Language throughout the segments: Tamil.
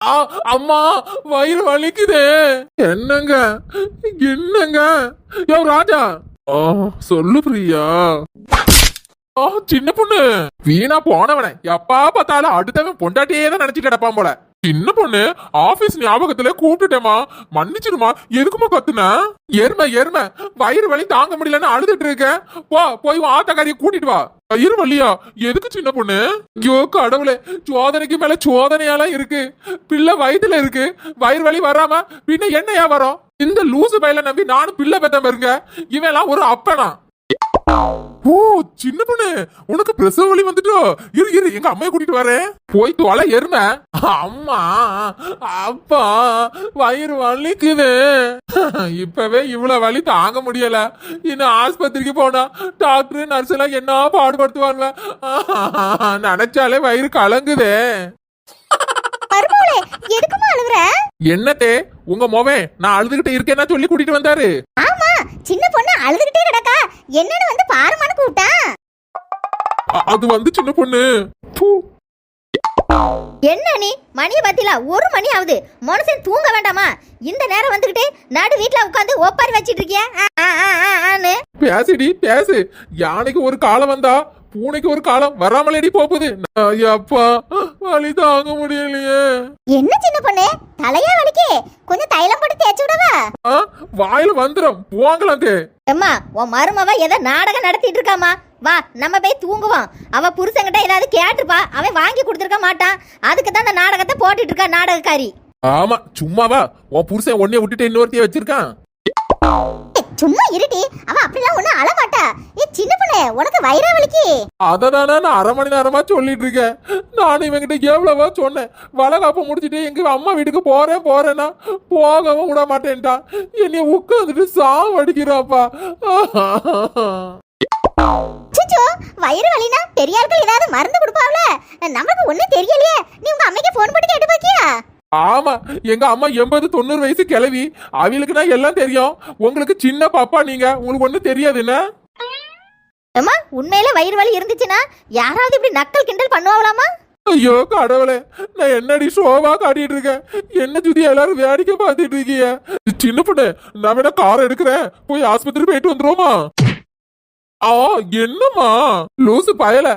ஆ, அம்மா வயிறு வலிக்குதே. என்னங்க என்னங்க? யோ ராஜா. ஆ சொல்லு பிரியா. ஆ சின்ன பொண்ணு. வீணா போனவனே. எப்பா பார்த்தாலும் அடுத்தவன் பொண்டாட்டியே தான் நினைச்சு கிடப்பான் போல. சின்ன பொண்ணு ஆபீஸ் ஞாபகத்துல கூப்பிட்டுட்டேமா மன்னிச்சிருமா எதுக்குமா கத்துன? எருமை எருமை. வயிறு வலி தாங்க முடியலன்னு அழுதுட்டு இருக்கேன் போ போய் ஆத்தக்காரிய கூட்டிட்டு வா. வயிறு வலியா? எதுக்கு சின்ன பொண்ணு? ஐயோ கடவுளே. சோதனைக்கு மேல சோதனையாலாம் இருக்கு. பிள்ளை வயிற்றுல இருக்கு. வயிறு வலி வராம பின்ன என்னையா வரும்? இந்த லூசு பயில நம்பி நானும் பிள்ளை பெற்ற பாருங்க. இவன் எல்லாம் ஒரு அப்பனா? ஓ சின்ன பொண்ணு. உனக்கு பிரசவ வலி வந்துட்டோ. இரு இரு எங்க அம்மையை கூட்டிட்டு வரேன். போய் தொலை எருமை. அம்மா அப்பா வயிறு வலிக்குது. இப்பவே இவ்வளவு வலி தாங்க முடியல. இன்னும் ஆஸ்பத்திரிக்கு போனா டாக்டர் நர்ஸ் எல்லாம் என்ன பாடுபடுத்துவாங்க? நினைச்சாலே வயிறு கலங்குதே. எதுக்குமா அழுகுற என்னத்தே உங்க மோவே நான் அழுதுகிட்டு இருக்கேன்னா சொல்லி கூட்டிட்டு வந்தாரு. ஆமா சின்ன பொண்ணு அழுதுகிட்டே கிடக்கா என்னன்னு வந்து பாருமான்னு கூப்பிட்டா அது வந்து சின்ன பொண்ணு என்ன நீ மணியை பத்தில ஒரு மணி ஆகுது மனுஷன் தூங்க வேண்டாமா இந்த நேரம் வந்துகிட்டு நடு வீட்ல உட்காந்து ஒப்பாரி வச்சிட்டு இருக்கியா. பேசுடி பேசு யானைக்கு ஒரு காலம் வந்தா பூனைக்கு ஒரு காலம் வராமலேடி போகுது அப்பா வலி தாங்க முடியலையே. என்ன சின்ன பொண்ணு? தலையா வலிக்கே? கொஞ்சம் தைலம் போட்டு தேய்ச்சி விடவா? வாயில வந்துடும் போங்கலாம் தே அம்மா உன் மருமவ ஏதோ நாடகம் நடத்திட்டு இருக்காமா வா நம்ம போய் தூங்குவோம். அவ புருஷன்கிட்ட ஏதாவது கேட்டிருப்பா. அவன் வாங்கி கொடுத்துருக்க மாட்டான். அதுக்கு தான் இந்த நாடகத்தை போட்டுட்டு இருக்கா நாடகக்காரி. ஆமா சும்மாவா. உன் புருஷன் ஒன்னே விட்டுட்டு இன்னொருத்தைய வச்சிருக்கான். சும்மா இருடி. அவ அப்படிலாம் ஒண்ணும் அழமாட்டா. ஏ சின்ன பொண்ணு உனக்கு வயிறா வலிக்கு அதனால நான் அரை மணி நேரமா சொல்லிட்டு இருக்கேன். நான் இவங்கிட்ட எவ்வளவோ சொன்னேன். வளகாப்ப முடிச்சிட்டு எங்க அம்மா வீட்டுக்கு போறேன் போறேன்னா போகவும் விட மாட்டேன்ட்டான் என்னைய உட்காந்துட்டு சாவடிக்கிறாப்பா. சுச்சோ வயிறு வலினா பெரிய ஆட்கள் ஏதாவது மருந்து கொடுப்பாவல நமக்கு ஒண்ணும் தெரியலையே. நீ உங்க அம்மைக்கு பாக்கியா ஆமா எங்க அம்மா எண்பது தொண்ணூறு வயசு கிளவி அவளுக்குன்னா எல்லாம் தெரியும். உங்களுக்கு சின்ன பாப்பா நீங்க. உங்களுக்கு ஒண்ணும் தெரியாது என்ன? அம்மா உண்மையில வயிறு வலி இருந்துச்சுன்னா யாராவது இப்படி நக்கல் கிண்டல் பண்ணுவாங்களாமா ஐயோ கடவுளே நான் என்னடி ஷோவா காட்டிட்டு இருக்கேன்? என்ன சுதி எல்லாரும் வேடிக்கை பார்த்துட்டு இருக்கீங்க? சின்ன பொண்ணு நான் வேணா கார் எடுக்கிறேன். போய் ஆஸ்பத்திரி போயிட்டு வந்துருவோமா? ஆ என்னம்மா? லூசு பயல.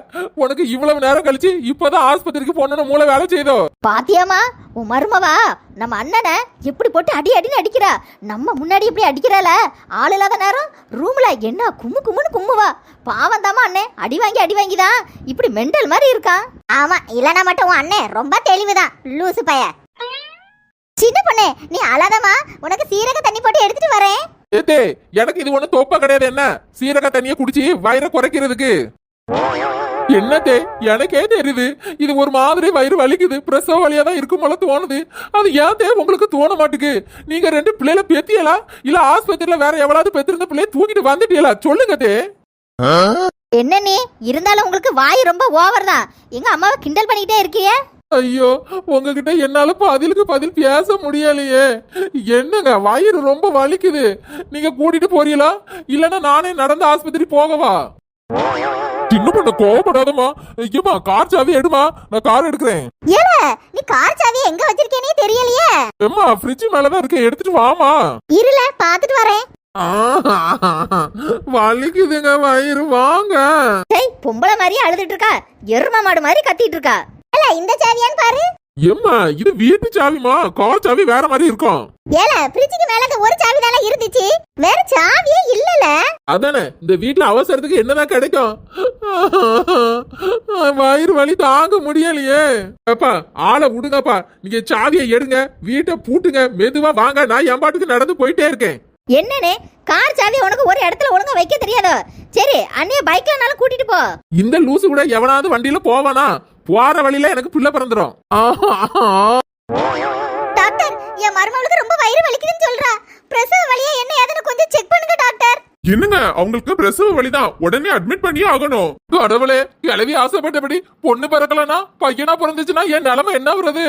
உனக்கு இவ்வளவு நேரம் கழிச்சு இப்பதான் ஆஸ்பத்திரிக்கு போனோன்னு மூளை வேலை செய்தோ? பாத்தியாமா உன் மருமவா நம்ம அண்ணனை எப்படி போட்டு அடி அடின்னு அடிக்கிறா? நம்ம முன்னாடி இப்படி அடிக்கிறால ஆள் இல்லாத நேரம் ரூம்ல என்ன கும்மு கும்முன்னு கும்முவா? பாவம் தாமா அண்ணே அடி வாங்கி அடி வாங்கி தான் இப்படி மெண்டல் மாதிரி இருக்கான் ஆமா இல்லனா மட்டும் உன் அண்ணே ரொம்ப தெளிவுதான் லூசு பய சின்ன பொண்ணே நீ அழாதமா உனக்கு சீரக தண்ணி போட்டு எடுத்துட்டு வரேன். ஏத்தே எனக்கு இது ஒண்ணு தோப்பா கிடையாது என்ன? சீரக தண்ணிய குடிச்சு வயிறை குறைக்கிறதுக்கு. என்னத்தே எனக்கே தெரியுது இது ஒரு மாதிரி வயிறு வலிக்குது பிரசவ வழியா தான் இருக்கும் போல தோணுது. அது ஏன் தே உங்களுக்கு தோண மாட்டுக்கு. நீங்க ரெண்டு பிள்ளைல பெத்தியலா? இல்ல ஆஸ்பத்திரியில வேற எவ்வளவு பெத்திருந்த பிள்ளைய தூக்கிட்டு வந்துட்டீங்களா சொல்லுங்க தே. என்ன நீ? இருந்தாலும் உங்களுக்கு வாய் ரொம்ப ஓவர் தான். எங்க அம்மாவை கிண்டல் பண்ணிக்கிட்டே இருக்கியே? ஐயோ உங்ககிட்ட என்னால பதிலுக்கு பதில் பேச முடியலையே. என்னங்க வயிறு ரொம்ப வலிக்குது. நீங்க கூட்டிட்டு போறீங்களா? இல்லனா நானே நடந்து ஆஸ்பத்திரி போகவா? சின்ன பண்ண கோவப்படாதம்மா. ஐயம்மா கார் சாவி எடுமா. நான் கார் எடுக்கிறேன். ஏல நீ கார் சாவியை எங்க வச்சிருக்கேனே தெரியலையே. எம்மா ஃப்ரிட்ஜ் மேலதான் இருக்கு. எடுத்துட்டு வாமா இருல பாத்துட்டு வரேன். வலிக்குதுங்க வயிறு. வாங்க. பொம்பளை மாதிரி அழுதுட்டு இருக்கா. எரும மாடு மாதிரி கத்திட்டு இருக்கா. ஏல இந்த சாவியான்னு பாரு. எம்மா இது வீட்டு சாவிமா கார் சாவி வேற மாதிரி இருக்கும். ஏல ஃப்ரிட்ஜுக்கு மேல அந்த ஒரு சாவி தானே இருந்துச்சு. வேற சாவியே இல்லல. அதானே இந்த வீட்ல அவசரத்துக்கு என்னதான் கிடைக்கும்? வயிறு வலி தாங்க முடியலையே. அப்பா ஆளை விடுங்கப்பா. நீங்க சாவியை எடுங்க வீட்டை பூட்டுங்க மெதுவா வாங்க. நான் என் பாட்டுக்கு நடந்து போயிட்டே இருக்கேன். என்னனே கார் சாவி உனக்கு ஒரு இடத்துல ஒழுங்கா வைக்க தெரியாதோ? சரி அண்ணிய பைக்லனாலும் கூட்டிட்டு போ. இந்த லூசு கூட எவனாவது வண்டியில போவானா? போற வழியில எனக்கு பிள்ளை பிறந்துரும். டாக்டர் என் மருமகளுக்கு ரொம்ப வயிறு வலிக்குதுன்னு சொல்றா. பிரசவ வலியா என்ன ஏதுன்னு கொஞ்சம் செக் பண்ணுங்க டாக்டர். என்னங்க அவங்களுக்கு பிரசவ வழிதான் உடனே அட்மிட் பண்ணி ஆகணும். கடவுளே கிளவி ஆசைப்பட்டபடி பொண்ணு பிறக்கலனா பையனா பிறந்துச்சுன்னா என் நிலைமை என்ன வருது?